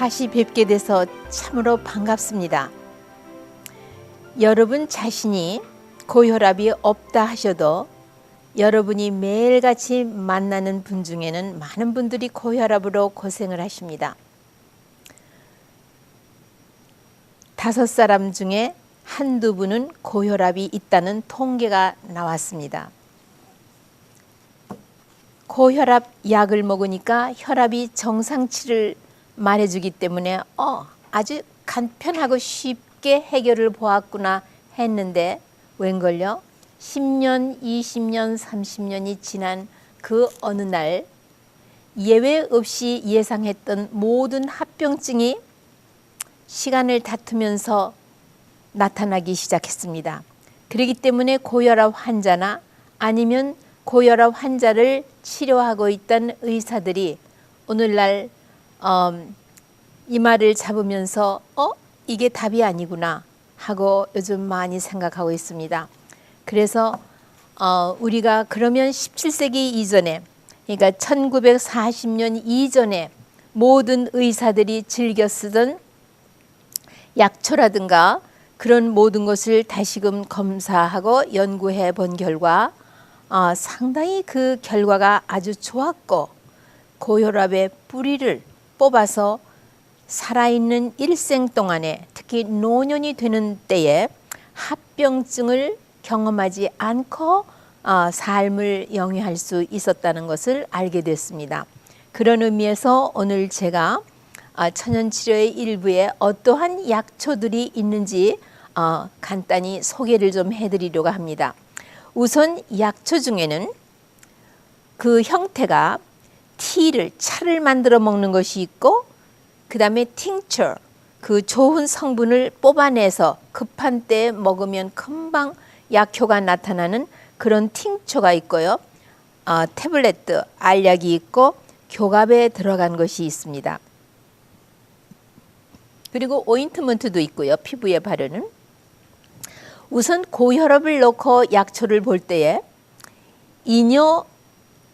다시 뵙게 돼서 참으로 반갑습니다. 여러분 자신이 고혈압이 없다 하셔도 여러분이 매일같이 만나는 분 중에는 많은 분들이 고혈압으로 고생을 하십니다. 다섯 사람 중에 한두 분은 고혈압이 있다는 통계가 나왔습니다. 고혈압 약을 먹으니까 혈압이 정상치를 말해주기 때문에 어 아주 간편하고 쉽게 해결을 보았구나 했는데 웬걸요? 10년, 20년, 30년이 지난 그 어느 날 예외 없이 예상했던 모든 합병증이 시간을 다투면서 나타나기 시작했습니다. 그렇기 때문에 고혈압 환자나 아니면 고혈압 환자를 치료하고 있던 의사들이 오늘날 음, 이마를 잡으면서 어 이게 답이 아니구나 하고 요즘 많이 생각하고 있습니다. 그래서 어, 우리가 그러면 17세기 이전에 그러니까 1940년 이전에 모든 의사들이 즐겨 쓰던 약초라든가 그런 모든 것을 다시금 검사하고 연구해 본 결과 어, 상당히 그 결과가 아주 좋았고 고혈압의 뿌리를 뽑아서 살아있는 일생 동안에 특히 노년이 되는 때에 합병증을 경험하지 않고 어, 삶을 영위할 수 있었다는 것을 알게 됐습니다. 그런 의미에서 오늘 제가 어, 천연치료의 일부에 어떠한 약초들이 있는지 어, 간단히 소개를 좀 해드리려고 합니다. 우선 약초 중에는 그 형태가 티를 차를 만들어 먹는 것이 있고 그 다음에 팅처 그 좋은 성분을 뽑아내서 급한 때에 먹으면 금방 약효가 나타나는 그런 팅처가 있고요. 어, 태블릿 알약이 있고 교갑에 들어간 것이 있습니다. 그리고 오인트먼트도 있고요. 피부에 바르는. 우선 고혈압을 넣고 약초를 볼 때에 이뇨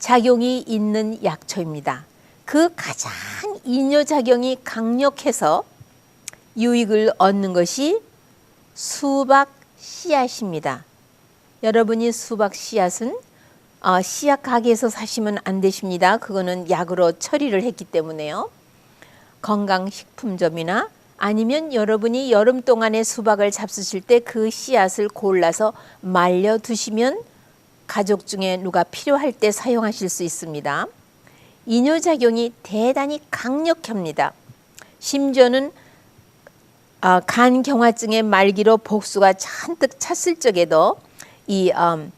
작용이 있는 약초입니다. 그 가장 이뇨 작용이 강력해서 유익을 얻는 것이 수박 씨앗입니다. 여러분이 수박 씨앗은 어, 씨앗 가게에서 사시면 안 되십니다. 그거는 약으로 처리를 했기 때문에요. 건강식품점이나 아니면 여러분이 여름 동안에 수박을 잡수실 때 그 씨앗을 골라서 말려 두시면 가족 중에 누가 필요할 때 사용하실 수 있습니다. 이뇨작용이 대단히 강력합니다. 심지어는 어, 간 경화증의 말기로 복수가 잔뜩 찼을 적에도 이 음,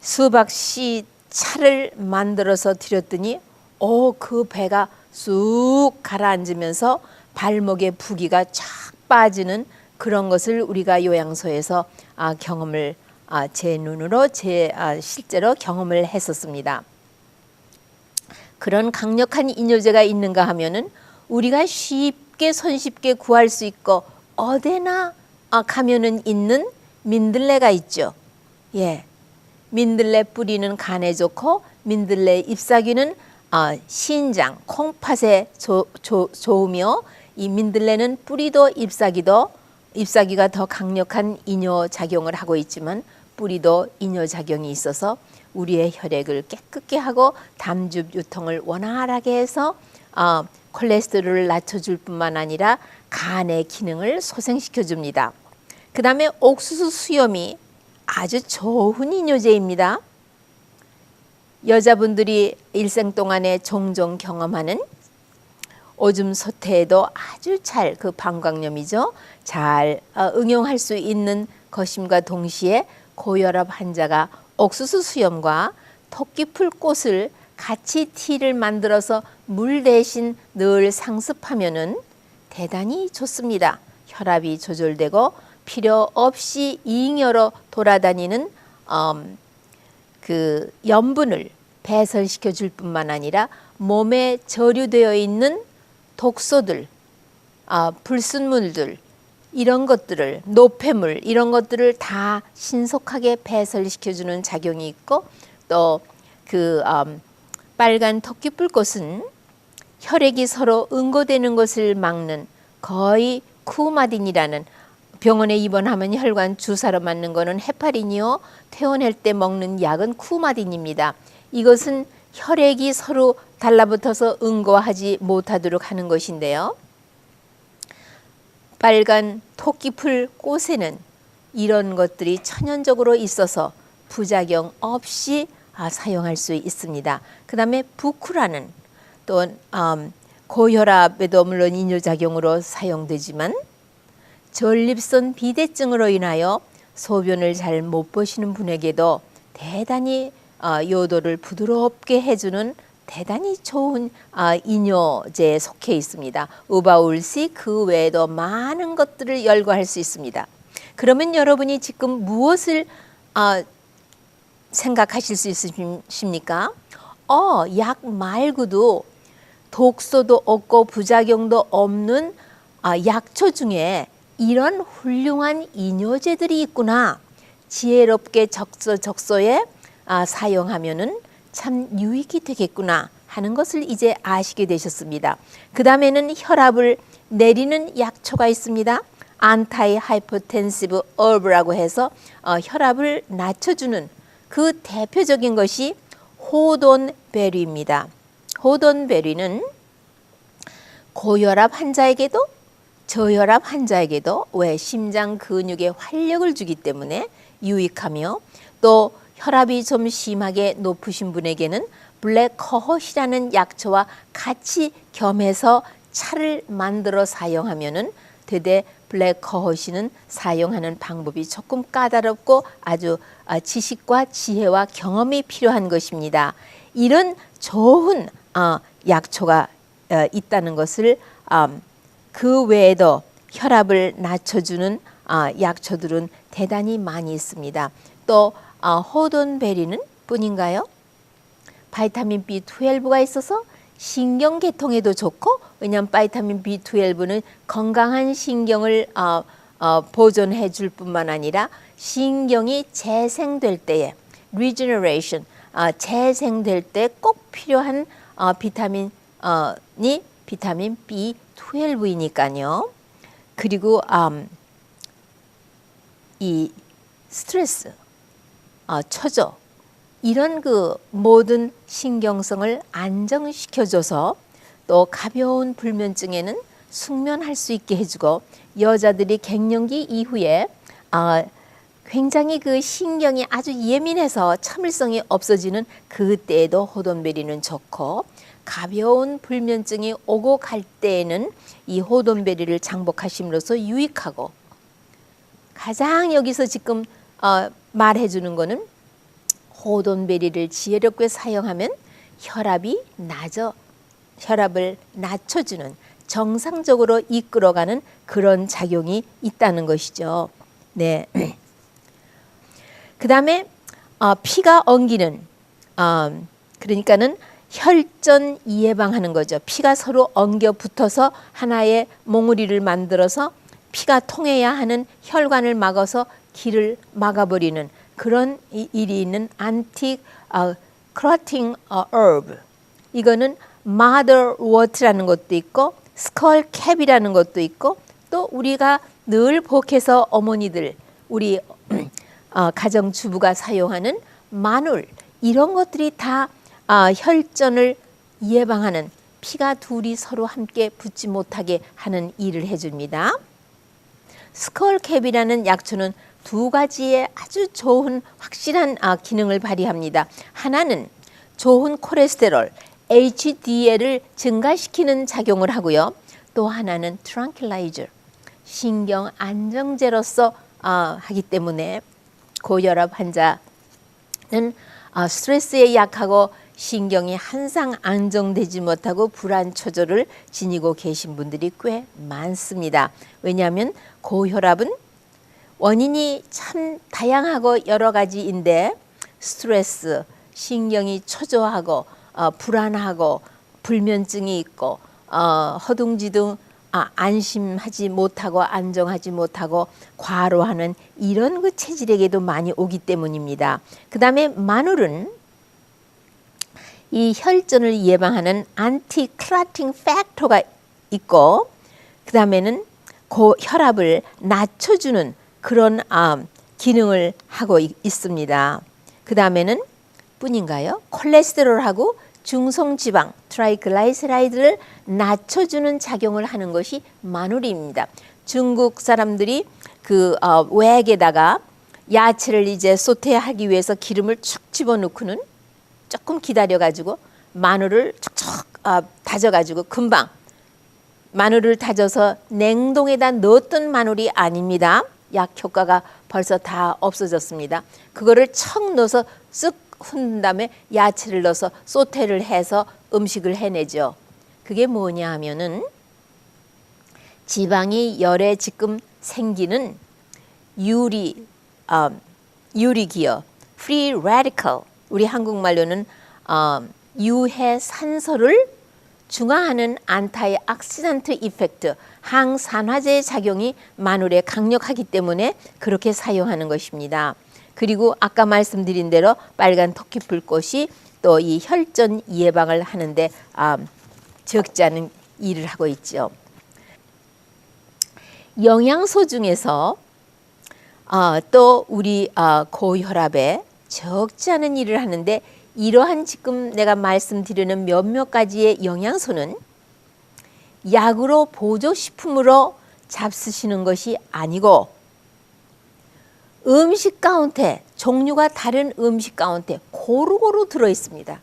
수박 씨 차를 만들어서 드렸더니 오그 배가 쑥 가라앉으면서 발목의 부기가 쫙 빠지는 그런 것을 우리가 요양소에서 아, 경험을 아, 제 눈으로 제 아, 실제로 경험을 했었습니다. 그런 강력한 이뇨제가 있는가 하면은 우리가 쉽게 손쉽게 구할 수 있고 어디나 아, 가면은 있는 민들레가 있죠. 예. 민들레 뿌리는 간에 좋고 민들레 잎사귀는 아, 신장, 콩팥에 조, 조, 좋으며 이 민들레는 뿌리도 잎사귀도 잎사귀가 더 강력한 이뇨 작용을 하고 있지만 뿌리도 이뇨 작용이 있어서 우리의 혈액을 깨끗게 하고 담즙 유통을 원활하게 해서 어, 콜레스테롤을 낮춰줄 뿐만 아니라 간의 기능을 소생시켜 줍니다. 그 다음에 옥수수 수염이 아주 좋은 이뇨제입니다. 여자분들이 일생 동안에 종종 경험하는 오줌 소태에도 아주 잘 그 방광염이죠. 잘 어, 응용할 수 있는 것임과 동시에 고혈압 환자가 옥수수 수염과 토끼풀 꽃을 같이 티를 만들어서 물 대신 늘 상습하면은 대단히 좋습니다. 혈압이 조절되고 필요 없이 잉여로 돌아다니는 음, 그 염분을 배설시켜 줄 뿐만 아니라 몸에 저류되어 있는 독소들, 아, 불순물들 이런 것들을 노폐물 이런 것들을 다 신속하게 배설시켜주는 작용이 있고 또그 음, 빨간 토끼불꽃은 혈액이 서로 응고되는 것을 막는 거의 쿠마딘이라는 병원에 입원하면 혈관 주사로 맞는 거는 헤파린이요. 퇴원할 때 먹는 약은 쿠마딘입니다. 이것은 혈액이 서로 달라붙어서 응고하지 못하도록 하는 것인데요. 빨간 토끼풀 꽃에는 이런 것들이 천연적으로 있어서 부작용 없이 아, 사용할 수 있습니다. 그 다음에 부쿠라는 또 음, 고혈압에도 물론 이뇨작용으로 사용되지만 전립선 비대증으로 인하여 소변을 잘 못 보시는 분에게도 대단히 어, 요도를 부드럽게 해주는 대단히 좋은 아, 이뇨제에 속해 있습니다. 우바울시 그 외에도 많은 것들을 열거할 수 있습니다. 그러면 여러분이 지금 무엇을 아, 생각하실 수 있으십니까? 어, 약 말고도 독소도 없고 부작용도 없는 아, 약초 중에 이런 훌륭한 이뇨제들이 있구나. 지혜롭게 적소 적소에 아, 사용하면은 참 유익이 되겠구나 하는 것을 이제 아시게 되셨습니다. 그 다음에는 혈압을 내리는 약초가 있습니다. 안타이 하이퍼텐시브 얼브라고 해서 어, 혈압을 낮춰주는 그 대표적인 것이 호돈 베리입니다. 호돈 베리는 고혈압 환자에게도 저혈압 환자에게도 왜 심장 근육에 활력을 주기 때문에 유익하며 또 혈압이 좀 심하게 높으신 분에게는 블랙 커헛이라는 약초와 같이 겸해서 차를 만들어 사용하면은 되되 블랙 커헛이는 사용하는 방법이 조금 까다롭고 아주 아, 지식과 지혜와 경험이 필요한 것입니다. 이런 좋은 어, 약초가 어, 있다는 것을 음, 그 외에도 혈압을 낮춰주는 어, 약초들은 대단히 많이 있습니다. 또 어, 호돈베리는 뿐인가요? 바이타민 B12가 있어서 신경계통에도 좋고 왜냐하면 바이타민 B12는 건강한 신경을 어, 어, 보존해 줄 뿐만 아니라 신경이 재생될 때에 regeneration 어, 재생될 때 꼭 필요한 어, 비타민이 비타민 B12이니까요. 그리고 음, 이 스트레스 어, 처져. 이런 그 모든 신경성을 안정시켜줘서 또 가벼운 불면증에는 숙면할 수 있게 해주고 여자들이 갱년기 이후에 어, 굉장히 그 신경이 아주 예민해서 참을성이 없어지는 그때에도 호돈베리는 좋고 가벼운 불면증이 오고 갈 때에는 이 호돈베리를 장복하심으로써 유익하고 가장 여기서 지금 어, 말해주는 거는 호돈베리를 지혜롭게 사용하면 혈압이 낮아 혈압을 낮춰주는 정상적으로 이끌어가는 그런 작용이 있다는 것이죠. 네. 그 다음에 어, 피가 엉기는 어, 그러니까는 혈전 예방하는 거죠. 피가 서로 엉겨 붙어서 하나의 몽우리를 만들어서 피가 통해야 하는 혈관을 막아서 길을 막아버리는 그런 일이 있는 antique uh, 이거는 마더워트라는 것도 있고 스컬캡이라는 것도 있고 또 우리가 늘 복해서 어머니들 우리 어, 가정 주부가 사용하는 마늘 이런 것들이 다 어, 혈전을 예방하는 피가 둘이 서로 함께 붙지 못하게 하는 일을 해줍니다. 스컬캡이라는 약초는 두 가지의 아주 좋은 확실한 아, 기능을 발휘합니다. 하나는 좋은 콜레스테롤 HDL을 증가시키는 작용을 하고요. 또 하나는 트랑킬라이저 신경 안정제로서 아, 하기 때문에 고혈압 환자는 아, 스트레스에 약하고 신경이 항상 안정되지 못하고 불안 초조를 지니고 계신 분들이 꽤 많습니다. 왜냐하면 고혈압은 원인이 참 다양하고 여러 가지인데 스트레스, 신경이 초조하고 어, 불안하고 불면증이 있고 어, 허둥지둥 아, 안심하지 못하고 안정하지 못하고 과로하는 이런 그 체질에게도 많이 오기 때문입니다. 그 다음에 마늘은 이 혈전을 예방하는 안티 클라팅 팩터가 있고 그 다음에는 고 혈압을 낮춰주는 그런 아, 기능을 하고 있, 있습니다. 그 다음에는 뿐인가요? 콜레스테롤하고 중성지방 트라이글라이세라이드를 낮춰주는 작용을 하는 것이 마누리입니다. 중국 사람들이 그 어, 외에다가 야채를 이제 소테하기 위해서 기름을 축 집어넣고는 조금 기다려가지고 마늘을 촉촉 아, 다져가지고 금방 마늘을 다져서 냉동에다 넣었던 마늘이 아닙니다. 약 효과가 벌써 다 없어졌습니다. 그거를 척 넣어서 쓱 흔든 다음에 야채를 넣어서 소테를 해서 음식을 해내죠. 그게 뭐냐 하면은 지방이 열에 지금 생기는 유리 어, 유리 기어 free radical 우리 한국말로는 어, 유해 산소를 중화하는 안타이 악시단트 이펙트 항산화제의 작용이 마늘에 강력하기 때문에 그렇게 사용하는 것입니다. 그리고 아까 말씀드린 대로 빨간 토끼 불꽃이 또 이 혈전 예방을 하는데 아, 적지 않은 일을 하고 있죠. 영양소 중에서 어, 또 우리 어, 고혈압에 적지 않은 일을 하는데 이러한 지금 내가 말씀드리는 몇몇 가지의 영양소는 약으로 보조식품으로 잡수시는 것이 아니고 음식 가운데 종류가 다른 음식 가운데 고루고루 들어 있습니다.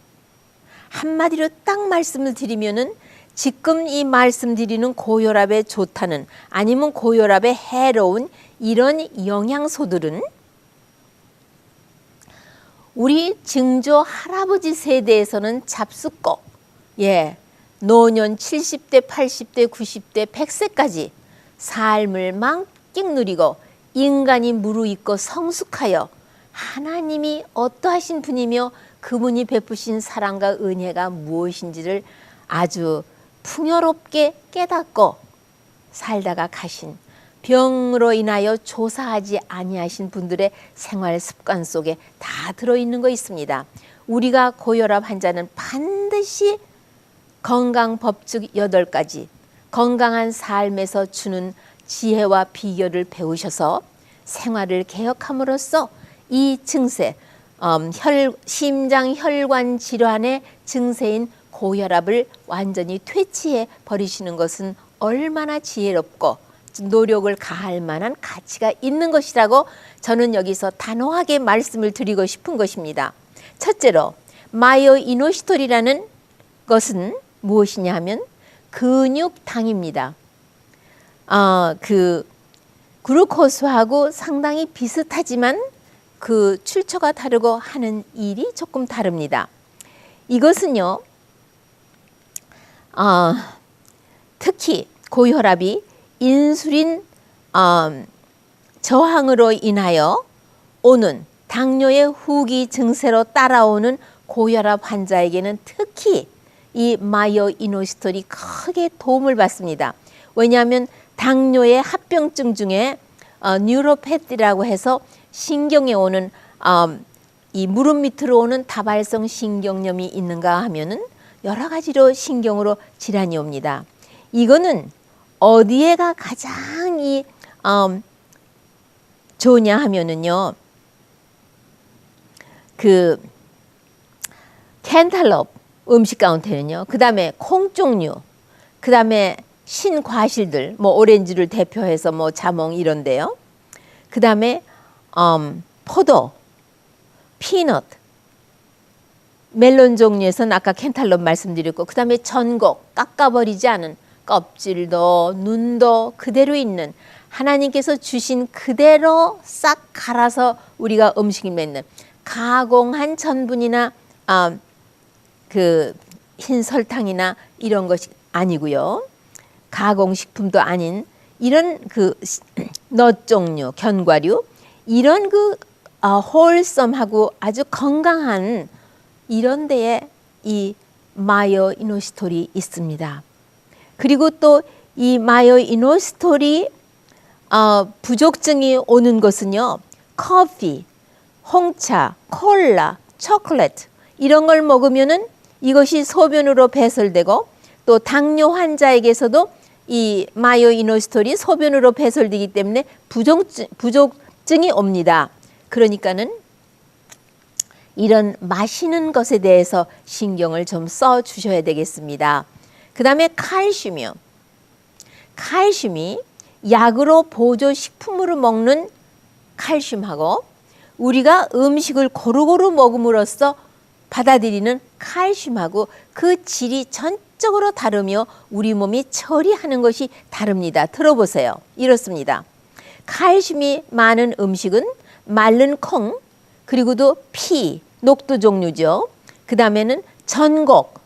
한마디로 딱 말씀을 드리면은 지금 이 말씀드리는 고혈압에 좋다는 아니면 고혈압에 해로운 이런 영양소들은 우리 증조 할아버지 세대에서는 잡숫고 예 노년 70대, 80대, 90대, 100세까지 삶을 만끽 누리고 인간이 무르익고 성숙하여 하나님이 어떠하신 분이며 그분이 베푸신 사랑과 은혜가 무엇인지를 아주 풍요롭게 깨닫고 살다가 가신 병으로 인하여 조사하지 아니하신 분들의 생활 습관 속에 다 들어있는 거 있습니다. 우리가 고혈압 환자는 반드시 건강 법칙 여덟 가지 건강한 삶에서 주는 지혜와 비결을 배우셔서 생활을 개혁함으로써 이 증세, 음, 혈, 심장 혈관 질환의 증세인 고혈압을 완전히 퇴치해 버리시는 것은 얼마나 지혜롭고 노력을 가할 만한 가치가 있는 것이라고 저는 여기서 단호하게 말씀을 드리고 싶은 것입니다. 첫째로 마요 이노시톨이라는 것은 무엇이냐 하면 근육당입니다. 어, 그 글루코스하고 상당히 비슷하지만 그 출처가 다르고 하는 일이 조금 다릅니다. 이것은요, 어, 특히 고혈압이 인슐린 어, 저항으로 인하여 오는 당뇨의 후기 증세로 따라오는 고혈압 환자에게는 특히 이 마이오 이노시톨이 크게 도움을 받습니다. 왜냐하면 당뇨의 합병증 중에 어, 뉴로패티라고 해서 신경에 오는 어, 이 무릎 밑으로 오는 다발성 신경염이 있는가 하면은 여러 가지로 신경으로 질환이 옵니다. 이거는 어디에가 가장 이 음, 좋냐 하면은요. 그 캔탈럽 음식 가운데는요. 그 다음에 콩 종류, 그 다음에 신과실들, 뭐 오렌지를 대표해서 뭐 자몽 이런데요. 그 다음에 음, 포도, 피넛, 멜론 종류에서는 아까 캔탈럽 말씀드렸고 그 다음에 전곡 깎아버리지 않은 껍질도 눈도 그대로 있는 하나님께서 주신 그대로 싹 갈아서 우리가 음식을 맺는 가공한 전분이나 아, 그 흰 설탕이나 이런 것이 아니고요. 가공식품도 아닌 이런 그 넛 종류, 견과류 이런 그 어, 홀썸하고 아주 건강한 이런 데에 이 마요 이노시톨이 있습니다. 그리고 또 이 마요 이노시톨이 어, 부족증이 오는 것은요. 커피, 홍차, 콜라, 초콜릿 이런 걸 먹으면은 이것이 소변으로 배설되고 또 당뇨 환자에게서도 이 마요이노스톨이 소변으로 배설되기 때문에 부족증, 부족증이 옵니다. 그러니까는 이런 마시는 것에 대해서 신경을 좀 써 주셔야 되겠습니다. 그 다음에 칼슘이요. 칼슘이 약으로 보조 식품으로 먹는 칼슘하고 우리가 음식을 고루고루 먹음으로써 받아들이는 칼슘하고 그 질이 전적으로 다르며 우리 몸이 처리하는 것이 다릅니다. 들어보세요. 이렇습니다. 칼슘이 많은 음식은 마른 콩, 그리고도 피, 녹두 종류죠. 그 다음에는 전곡,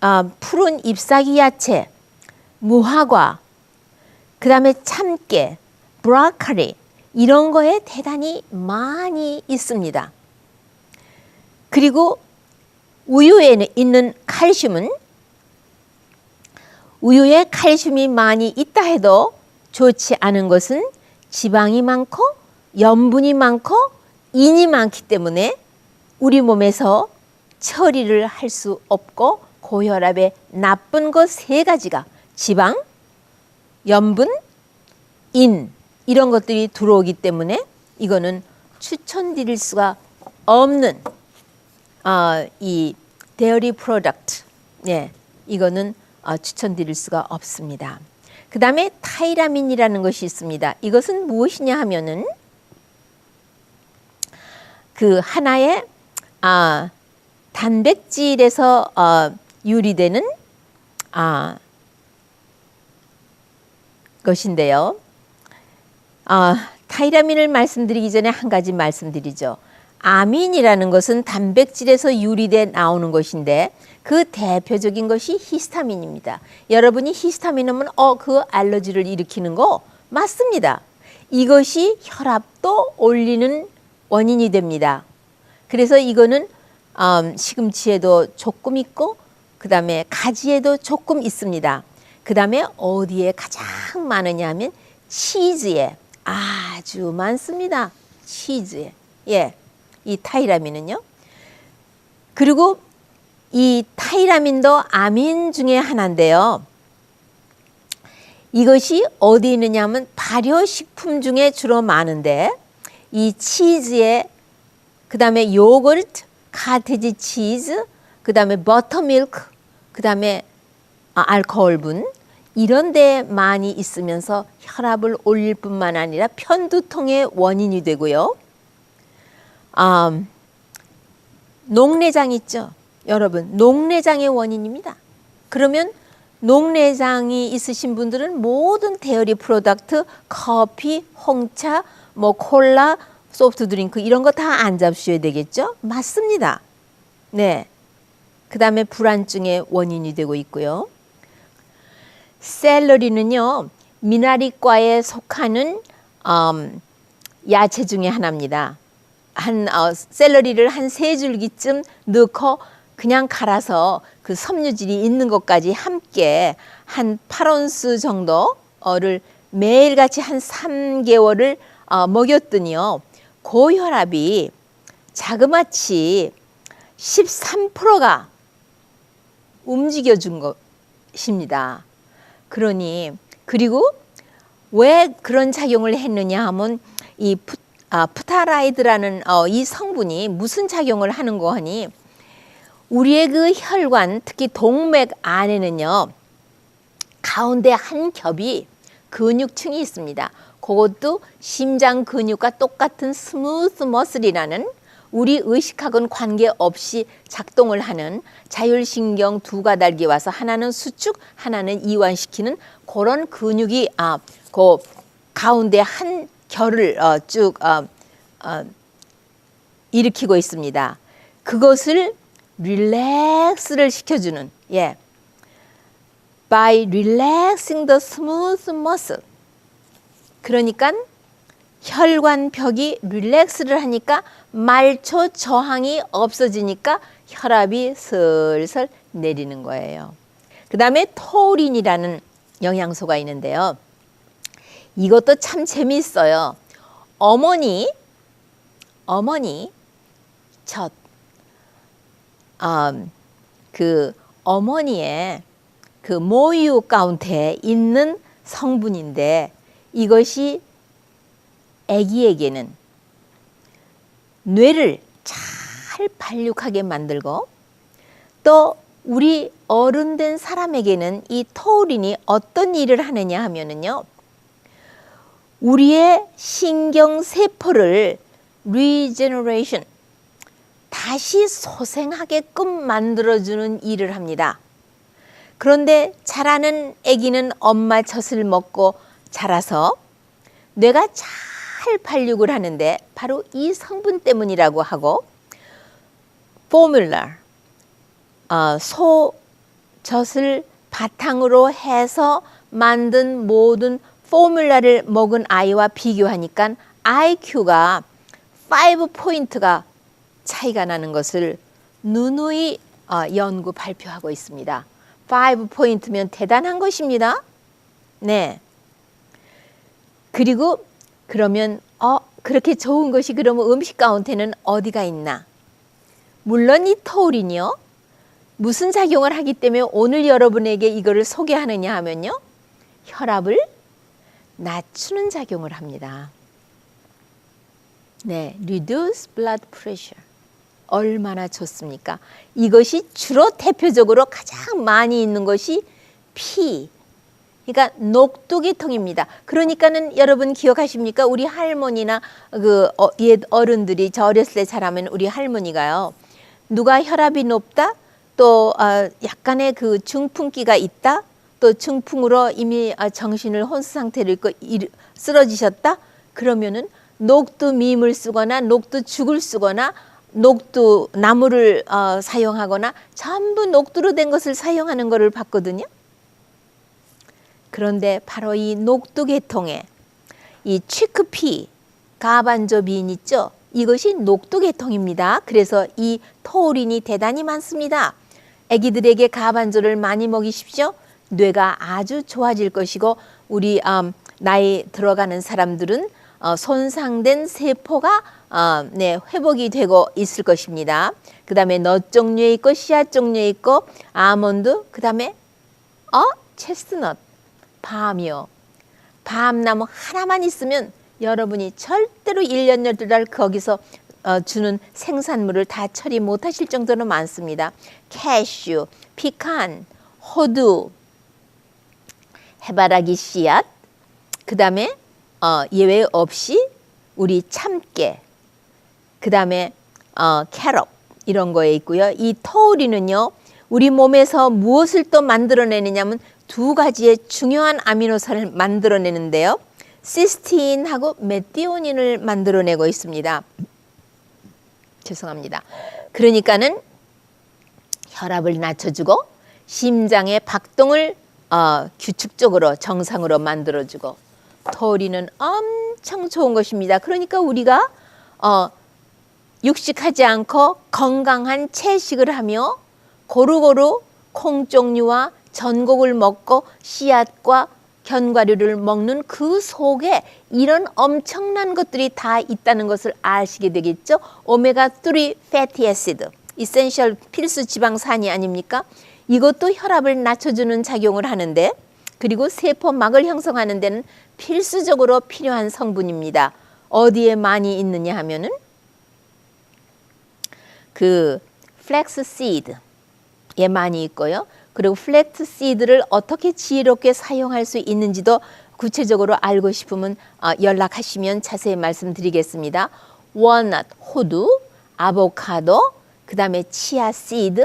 아, 푸른 잎사귀 야채, 무화과, 그 다음에 참깨, 브로콜리 이런 거에 대단히 많이 있습니다. 그리고 우유에 있는 칼슘은 우유에 칼슘이 많이 있다 해도 좋지 않은 것은 지방이 많고 염분이 많고 인이 많기 때문에 우리 몸에서 처리를 할 수 없고 고혈압의 나쁜 것 세 가지가 지방, 염분, 인 이런 것들이 들어오기 때문에 이거는 추천드릴 수가 없는 어, 이 데어리 프로덕트 예 이거는 어, 추천드릴 수가 없습니다. 그 다음에 타이라민이라는 것이 있습니다. 이것은 무엇이냐 하면은 그 하나의 아, 단백질에서 어, 유리되는 아, 것인데요. 아, 타이라민을 말씀드리기 전에 한 가지 말씀드리죠. 아민이라는 것은 단백질에서 유리돼 나오는 것인데 그 대표적인 것이 히스타민입니다. 여러분이 히스타민 하면 어, 그 알러지를 일으키는 거 맞습니다. 이것이 혈압도 올리는 원인이 됩니다. 그래서 이거는 음, 시금치에도 조금 있고 그 다음에 가지에도 조금 있습니다. 그 다음에 어디에 가장 많으냐 하면 치즈에 아주 많습니다. 치즈에. 예. 이 타이라민은요. 그리고 이 타이라민도 아민 중에 하나인데요. 이것이 어디 있느냐 하면 발효식품 중에 주로 많은데 이 치즈에 그 다음에 요거트, 카테지 치즈, 그 다음에 버터밀크, 그 다음에 아, 알코올분 이런 데 많이 있으면서 혈압을 올릴 뿐만 아니라 편두통의 원인이 되고요. 음, 녹내장 있죠. 여러분, 녹내장의 원인입니다. 그러면 녹내장이 있으신 분들은 모든 데어리 프로덕트, 커피, 홍차, 뭐 콜라, 소프트 드링크 이런 거 다 안 잡수셔야 되겠죠? 맞습니다. 네. 그 다음에 불안증의 원인이 되고 있고요. 샐러리는요, 미나리과에 속하는 음, 야채 중에 하나입니다. 한 어, 샐러리를 한 세 줄기쯤 넣고 그냥 갈아서 그 섬유질이 있는 것까지 함께 한 8온스 정도를 매일같이 한 3개월을 어, 먹였더니요. 고혈압이 자그마치 13%가 움직여준 것입니다. 그러니 그리고 왜 그런 작용을 했느냐 하면 이 푸, 아, 푸타라이드라는 어, 이 성분이 무슨 작용을 하는 거 하니 우리의 그 혈관 특히 동맥 안에는요 가운데 한 겹이 근육층이 있습니다. 그것도 심장 근육과 똑같은 스무스 머슬이라는 우리 의식하고는 관계없이 작동을 하는 자율신경 두 가닥이 와서 하나는 수축, 하나는 이완시키는 그런 근육이 아, 그 가운데 한 결을 어, 쭉 어, 어, 일으키고 있습니다. 그것을 릴렉스를 시켜주는 예. By relaxing the smooth muscle. 그러니까 혈관벽이 릴렉스를 하니까 말초 저항이 없어지니까 혈압이 슬슬 내리는 거예요. 그 다음에 토린이라는 영양소가 있는데요. 이것도 참 재미있어요. 어머니, 어머니 젖, 음, 그 어머니의 그 모유 가운데 있는 성분인데 이것이 아기에게는 뇌를 잘 발육하게 만들고 또 우리 어른 된 사람에게는 이 토우린이 어떤 일을 하느냐 하면은요. 우리의 신경 세포를 리제너레이션 다시 소생하게끔 만들어주는 일을 합니다. 그런데 자라는 아기는 엄마 젖을 먹고 자라서 뇌가 잘 발육을 하는데 바로 이 성분 때문이라고 하고 포뮬라 어, 소 젖을 바탕으로 해서 만든 모든 포뮬라를 먹은 아이와 비교하니까 IQ가 5 포인트가 차이가 나는 것을 누누이 어, 연구 발표하고 있습니다. 5 포인트면 대단한 것입니다. 네. 그리고 그러면 어 그렇게 좋은 것이 그러면 음식 가운데는 어디가 있나? 물론 이 토우린이요. 무슨 작용을 하기 때문에 오늘 여러분에게 이거를 소개하느냐 하면요. 혈압을 낮추는 작용을 합니다. 네, reduce blood pressure. 얼마나 좋습니까? 이것이 주로 대표적으로 가장 많이 있는 것이 피. 그러니까 녹두계통입니다. 그러니까는 여러분 기억하십니까? 우리 할머니나 그 어, 옛 어른들이 저 어렸을 때 자라면 우리 할머니가요. 누가 혈압이 높다? 또 어, 약간의 그 중풍기가 있다? 또 중풍으로 이미 아, 정신을 혼수 상태를 잃고 일- 쓰러지셨다? 그러면은 녹두 밈을 쓰거나 녹두 죽을 쓰거나 녹두 나무를 어, 사용하거나 전부 녹두로 된 것을 사용하는 것을 봤거든요. 그런데 바로 이 녹두 계통에 이 치크피 가반조비인 있죠. 이것이 녹두 계통입니다. 그래서 이 토우린이 대단히 많습니다. 아기들에게 가반조를 많이 먹이십시오. 뇌가 아주 좋아질 것이고 우리 음, 나이 들어가는 사람들은 어, 손상된 세포가 어, 네, 회복이 되고 있을 것입니다. 그 다음에 넛 종류에 있고 씨앗 종류에 있고 아몬드 그 다음에 어 체스트넛 밤이요. 밤나무 하나만 있으면 여러분이 절대로 1년 12달 거기서 어, 주는 생산물을 다 처리 못하실 정도로 많습니다. 캐슈, 피칸, 호두, 해바라기 씨앗, 그 다음에 어, 예외 없이 우리 참깨, 그 다음에 어, 캐럿 이런 거에 있고요. 이 토우리는요, 우리 몸에서 무엇을 또 만들어내느냐면 두 가지의 중요한 아미노산을 만들어내는데요. 시스틴하고 메티오닌을 만들어내고 있습니다. 죄송합니다. 그러니까는 혈압을 낮춰주고 심장의 박동을 어, 규칙적으로 정상으로 만들어주고 토리는 엄청 좋은 것입니다. 그러니까 우리가 어, 육식하지 않고 건강한 채식을 하며 고루고루 콩 종류와 전곡을 먹고 씨앗과 견과류를 먹는 그 속에 이런 엄청난 것들이 다 있다는 것을 아시게 되겠죠. 오메가 3 패티 애시드, 이센셜 필수 지방산이 아닙니까? 이것도 혈압을 낮춰주는 작용을 하는데 그리고 세포막을 형성하는 데는 필수적으로 필요한 성분입니다. 어디에 많이 있느냐 하면은 그 플렉스 시드에 많이 있고요. 그리고 플렉스 시드를 어떻게 지혜롭게 사용할 수 있는지도 구체적으로 알고 싶으면 어, 연락하시면 자세히 말씀드리겠습니다. 월넛, 호두, 아보카도, 그 다음에 치아 시드,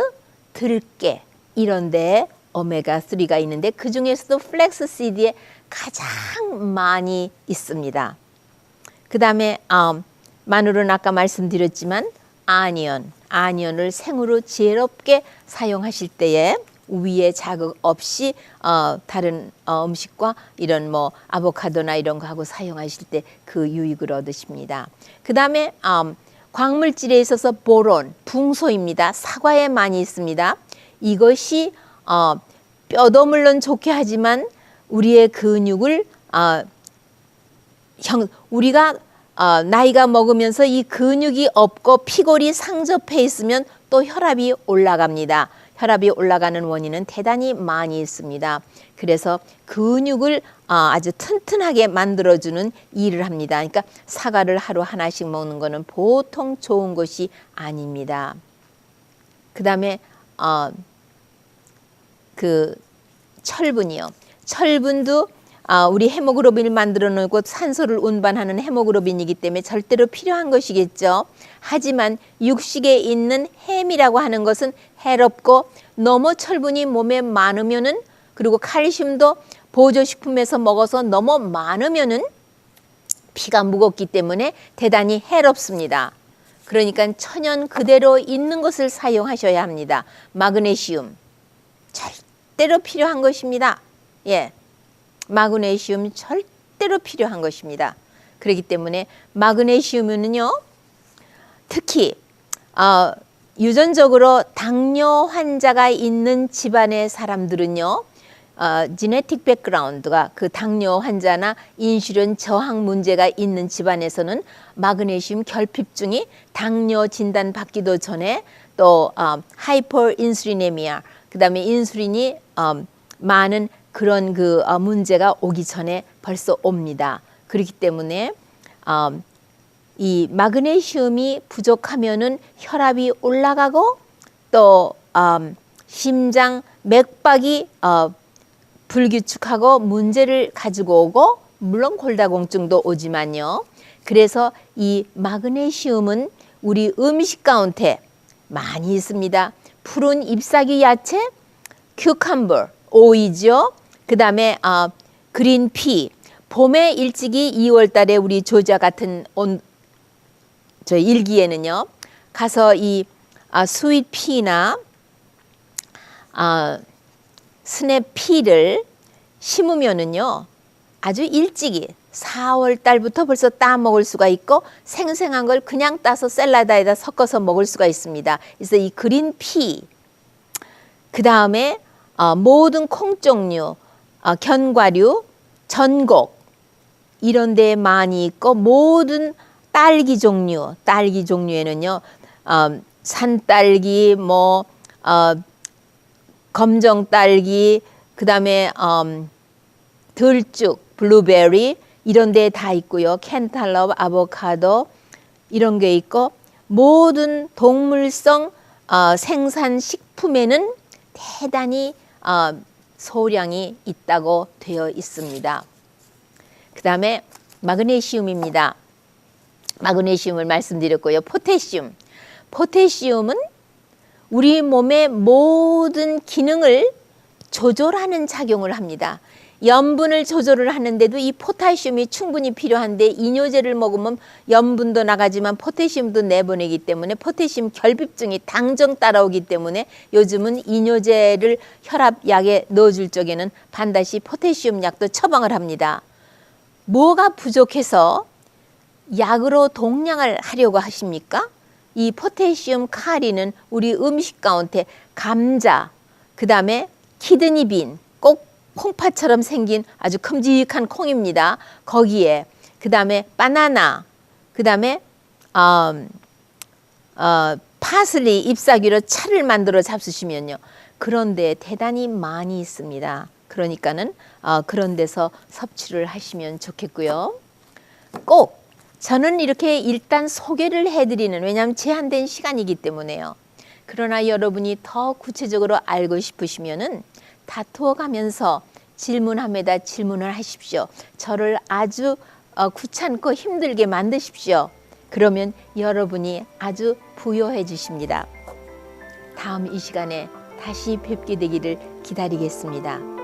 들깨 이런 데 오메가 3가 있는데 그 중에서도 플렉스 시드에 가장 많이 있습니다. 그 다음에 음, 마늘은 아까 말씀드렸지만 아니언, 아니언을 생으로 지혜롭게 사용하실 때에 위에 자극 없이 어, 다른 어, 음식과 이런 뭐 아보카도나 이런 거 하고 사용하실 때 그 유익을 얻으십니다. 그 다음에 음, 광물질에 있어서 보론, 붕소입니다. 사과에 많이 있습니다. 이것이 어, 뼈도 물론 좋게 하지만 우리의 근육을 어, 형, 우리가 어, 나이가 먹으면서 이 근육이 없고 피골이 상접해 있으면 또 혈압이 올라갑니다. 혈압이 올라가는 원인은 대단히 많이 있습니다. 그래서 근육을 아, 아주 튼튼하게 만들어주는 일을 합니다. 그러니까 사과를 하루 하나씩 먹는 거는 보통 좋은 것이 아닙니다. 그 다음에 어, 그 철분이요. 철분도 아, 우리 헤모글로빈을 만들어 놓고 산소를 운반하는 헤모글로빈이기 때문에 절대로 필요한 것이겠죠. 하지만 육식에 있는 햄이라고 하는 것은 해롭고 너무 철분이 몸에 많으면은 그리고 칼슘도 보조식품에서 먹어서 너무 많으면은 피가 무겁기 때문에 대단히 해롭습니다. 그러니까 천연 그대로 있는 것을 사용하셔야 합니다. 마그네슘 절대 로 필요한 것입니다. 예. 마그네슘 절대로 필요한 것입니다. 그렇기 때문에 마그네슘은요, 특히 어, 유전적으로 당뇨 환자가 있는 집안의 사람들은요, 어, 지네틱 백그라운드가 그 당뇨 환자나 인슐린 저항 문제가 있는 집안에서는 마그네슘 결핍증이 당뇨 진단 받기도 전에 또 어, 하이퍼 인슐리네미아 그다음에 인슐린이 어, 많은 그런 그 어, 문제가 오기 전에 벌써 옵니다. 그렇기 때문에 어, 이 마그네슘이 부족하면은 혈압이 올라가고 또 음, 심장 맥박이 어, 불규칙하고 문제를 가지고 오고 물론 골다공증도 오지만요. 그래서 이 마그네슘은 우리 음식 가운데 많이 있습니다. 푸른 잎사귀 야채, 큐캄버, 오이죠. 그 다음에 어, 그린피. 봄에 일찍이 2월 달에 우리 조자 같은 온, 저 일기에는요. 가서 이 아, 스윗피나 아, 스냅피를 심으면은요. 아주 일찍이 4월 달부터 벌써 따 먹을 수가 있고 생생한 걸 그냥 따서 샐러드에다 섞어서 먹을 수가 있습니다. 그래서 이 그린 피 그 다음에 어, 모든 콩 종류, 어, 견과류, 전곡 이런 데 많이 있고 모든 딸기 종류, 딸기 종류에는요 어, 산딸기, 뭐 어, 검정 딸기, 그 다음에 음, 들쭉, 블루베리 이런 데 다 있고요. 캔탈럽, 아보카도 이런 게 있고 모든 동물성 어, 생산 식품에는 대단히 어, 소량이 있다고 되어 있습니다. 그 다음에 마그네슘입니다. 마그네슘을 말씀드렸고요. 포테슘. 포테슘은 우리 몸의 모든 기능을 조절하는 작용을 합니다. 염분을 조절을 하는데도 이 포타슘이 충분히 필요한데 이뇨제를 먹으면 염분도 나가지만 포테슘도 내보내기 때문에 포테슘 결핍증이 당정 따라오기 때문에 요즘은 이뇨제를 혈압약에 넣어줄 적에는 반드시 포테슘 약도 처방을 합니다. 뭐가 부족해서 약으로 동량을 하려고 하십니까? 이 포테슘 카리는 우리 음식 가운데 감자, 그 다음에 키드니빈, 꼭 콩팥처럼 생긴 아주 큼직한 콩입니다. 거기에 그 다음에 바나나, 그 다음에 어, 어, 파슬리 잎사귀로 차를 만들어 잡수시면요. 그런데 대단히 많이 있습니다. 그러니까는 어, 그런 데서 섭취를 하시면 좋겠고요. 꼭 저는 이렇게 일단 소개를 해드리는 왜냐하면 제한된 시간이기 때문에요. 그러나 여러분이 더 구체적으로 알고 싶으시면은 다투어 가면서 질문함에다 질문을 하십시오. 저를 아주 어, 귀찮고 힘들게 만드십시오. 그러면 여러분이 아주 부여해지십니다. 다음 이 시간에 다시 뵙게 되기를 기다리겠습니다.